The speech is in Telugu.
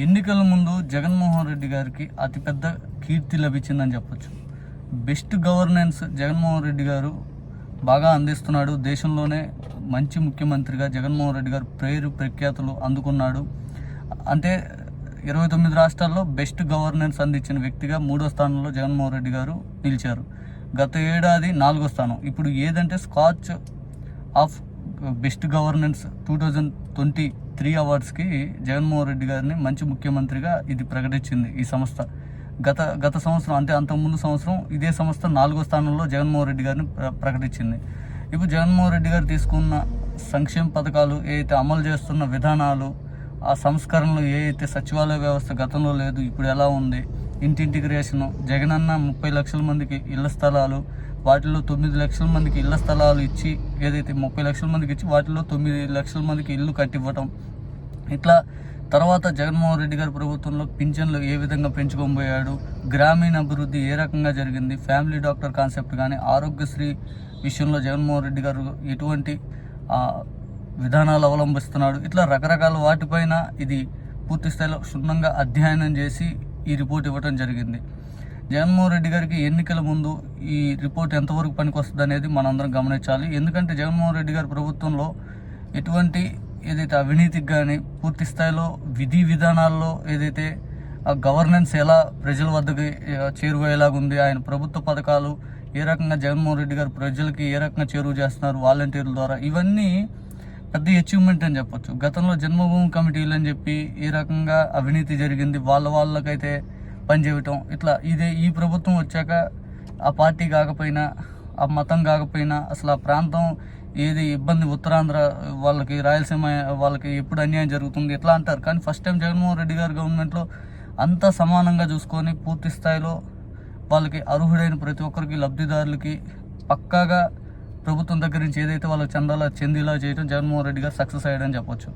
ఎన్నికల ముందు జగన్మోహన్ రెడ్డి గారికి అతిపెద్ద కీర్తి లభించిందని చెప్పొచ్చు. బెస్ట్ గవర్నెన్స్ జగన్మోహన్ రెడ్డి గారు బాగా అందిస్తున్నాడు. దేశంలోనే మంచి ముఖ్యమంత్రిగా జగన్మోహన్ రెడ్డి గారు పేరు ప్రఖ్యాతులు అందుకున్నాడు. అంటే ఇరవై తొమ్మిది రాష్ట్రాల్లో బెస్ట్ గవర్నెన్స్ అందించిన వ్యక్తిగా మూడో స్థానంలో జగన్మోహన్ రెడ్డి గారు నిలిచారు. గత ఏడాది నాలుగో స్థానం. ఇప్పుడు ఏదంటే Skoch of best governance two thousand twenty three అవార్డ్స్కి Jaganmohan Reddy గారిని మంచి ముఖ్యమంత్రిగా ఇది ప్రకటించింది ఈ సంస్థ. గత గత సంవత్సరం అంటే అంతకుముందు సంవత్సరం ఇదే సంస్థ నాలుగో స్థానంలో జగన్మోహన్ రెడ్డి గారిని ప్ర- ప్రకటించింది. ఇప్పుడు జగన్మోహన్ రెడ్డి గారు తీసుకున్న సంక్షేమ పథకాలు ఏదైతే అమలు చేస్తున్న విధానాలు ఆ సంస్కరణలు ఏ అయితే సచివాలయ వ్యవస్థ గతంలో లేదు ఇప్పుడు ఎలా ఉంది ఇంటింటికి రేషను జగనన్న ముప్పై లక్షల మందికి ఇళ్ళ స్థలాలు వాటిలో తొమ్మిది లక్షల మందికి ఇళ్ళ స్థలాలు ఇచ్చి ఏదైతే ముప్పై లక్షల మందికి ఇచ్చి వాటిలో తొమ్మిది లక్షల మందికి ఇల్లు కట్టివ్వటం. ఇట్లా తర్వాత జగన్మోహన్ రెడ్డి గారి ప్రభుత్వంలో పింఛన్లు ఏ విధంగా పెంచుకోబోయాడు గ్రామీణ అభివృద్ధి ఏ రకంగా జరిగింది ఫ్యామిలీ డాక్టర్ కాన్సెప్ట్ కానీ ఆరోగ్యశ్రీ విషయంలో జగన్మోహన్ రెడ్డి గారు ఎటువంటి విధానాలు అవలంబిస్తున్నాడు. ఇట్లా రకరకాల వాటిపైన ఇది పూర్తి స్థాయిలో క్షుణ్ణంగా అధ్యయనం చేసి ఈ రిపోర్ట్ ఇవ్వడం జరిగింది. జగన్మోహన్ రెడ్డి గారికి ఎన్నికల ముందు ఈ రిపోర్ట్ ఎంతవరకు పనికొస్తుంది అనేది మనందరం గమనించాలి. ఎందుకంటే జగన్మోహన్ రెడ్డి గారి ప్రభుత్వంలో ఎటువంటి ఏదైతే అవినీతికి కానీ పూర్తి స్థాయిలో విధి విధానాల్లో ఏదైతే ఆ గవర్నెన్స్ ఎలా ప్రజల వద్దకి చేరువయ్యేలాగుంది ఆయన ప్రభుత్వ పథకాలు ఏ రకంగా జగన్మోహన్ రెడ్డి గారు ప్రజలకి ఏ రకంగా చేరువ చేస్తున్నారు వాలంటీర్ల ద్వారా ఇవన్నీ పెద్ద అచీవ్మెంట్ అని చెప్పొచ్చు. గతంలో జన్మభూమి కమిటీలు అని చెప్పి ఈ రకంగా అవినీతి జరిగింది వాళ్ళ వాళ్ళకైతే పనిచేయటం ఇట్లా ఇదే ఈ ప్రభుత్వం వచ్చాక ఆ పార్టీ కాకపోయినా ఆ మతం కాకపోయినా అసలు ఆ ప్రాంతం ఏది ఇబ్బంది ఉత్తరాంధ్ర వాళ్ళకి రాయలసీమ వాళ్ళకి ఎప్పుడు అన్యాయం జరుగుతుంది ఇట్లా అంటారు. కానీ ఫస్ట్ టైం జగన్మోహన్ రెడ్డి గారు గవర్నమెంట్లో అంతా సమానంగా చూసుకొని పూర్తి స్థాయిలో వాళ్ళకి అర్హుడైన ప్రతి ఒక్కరికి లబ్ధిదారులకి పక్కాగా ప్రభుత్వం దగ్గర నుంచి ఏదైతే వాళ్ళు చెందాలో చెందిలా చేయడం జగన్మోహన్ రెడ్డి గారు సక్సెస్ అయ్యాడని చెప్పొచ్చు.